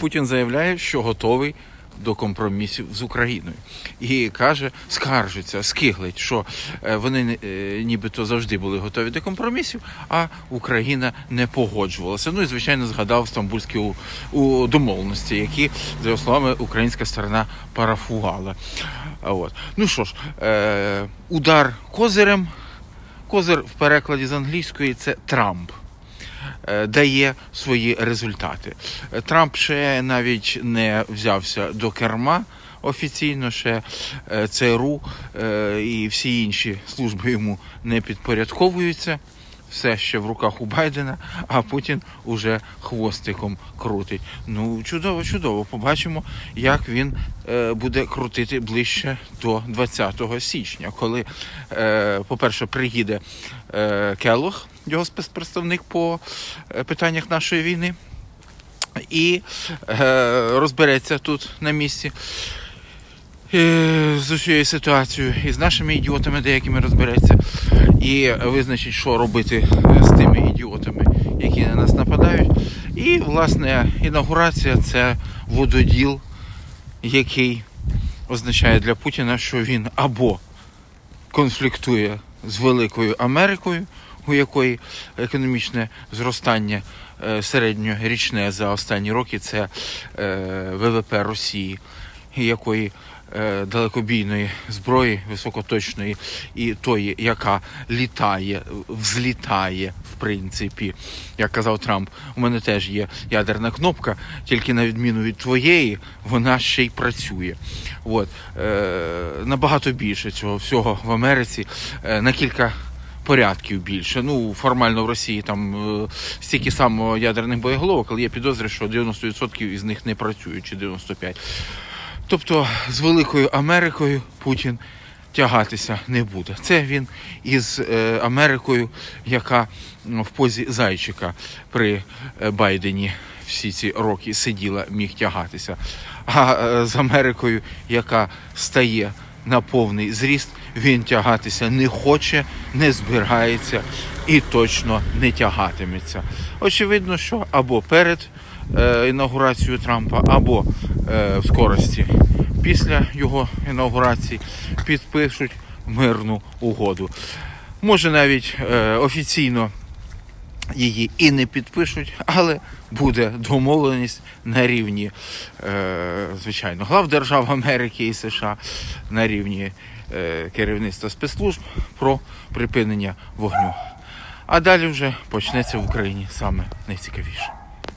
Путін заявляє, що готовий до компромісів з Україною і каже, скаржиться, скиглить, що е, вони е, нібито завжди були готові до компромісів, а Україна не погоджувалася. Ну і звичайно згадав стамбульські у, у домовленості, які за його словами українська сторона парафувала. От ну що ж, е, удар козирем. Козир в перекладі з англійської це Трамп. Е, Дає свої результати. Трамп ще навіть не взявся до керма офіційно, ще е, ЦРУ е, і всі інші служби йому не підпорядковуються. Все ще в руках у Байдена, а Путін уже хвостиком крутить. Ну, чудово, чудово. Побачимо, як він е, буде крутити ближче до 20 січня, коли, е, по-перше, приїде е, Келлог, його спецпредставник по питаннях нашої війни, і розбереться тут на місці. Е, З усією ситуацією і з нашими ідіотами деякими розбереться, і визначить, що робити з тими ідіотами, які на нас нападають. І, власне, інаугурація це вододіл, який означає для Путіна, що він або конфліктує з Великою Америкою, у якої економічне зростання е, середньорічне за останні роки це е, ВВП Росії, якої е, далекобійної зброї високоточної і тої, яка літає, взлітає, в принципі, як казав Трамп, у мене теж є ядерна кнопка, тільки на відміну від твоєї, вона ще й працює. От. Е, набагато більше цього всього в Америці е, на кілька порядків більше. Ну, формально в Росії там е, стільки само ядерних боєголовок, але є підозри, що 90% із них не працюють, чи 95%. Тобто з Великою Америкою Путін тягатися не буде. Це він із е, Америкою, яка в позі зайчика при е, Байдені всі ці роки сиділа, міг тягатися. А е, з Америкою, яка стає на повний зріст, він тягатися не хоче, не збирається і точно не тягатиметься. Очевидно, що або перед е, інаугурацією Трампа, або е, в скорості після його інаугурації підпишуть мирну угоду. Може навіть е, офіційно її і не підпишуть, але буде домовленість на рівні, е, звичайно, глав держав Америки і США на рівні керівництва спецслужб про припинення вогню. А далі вже почнеться в Україні саме найцікавіше.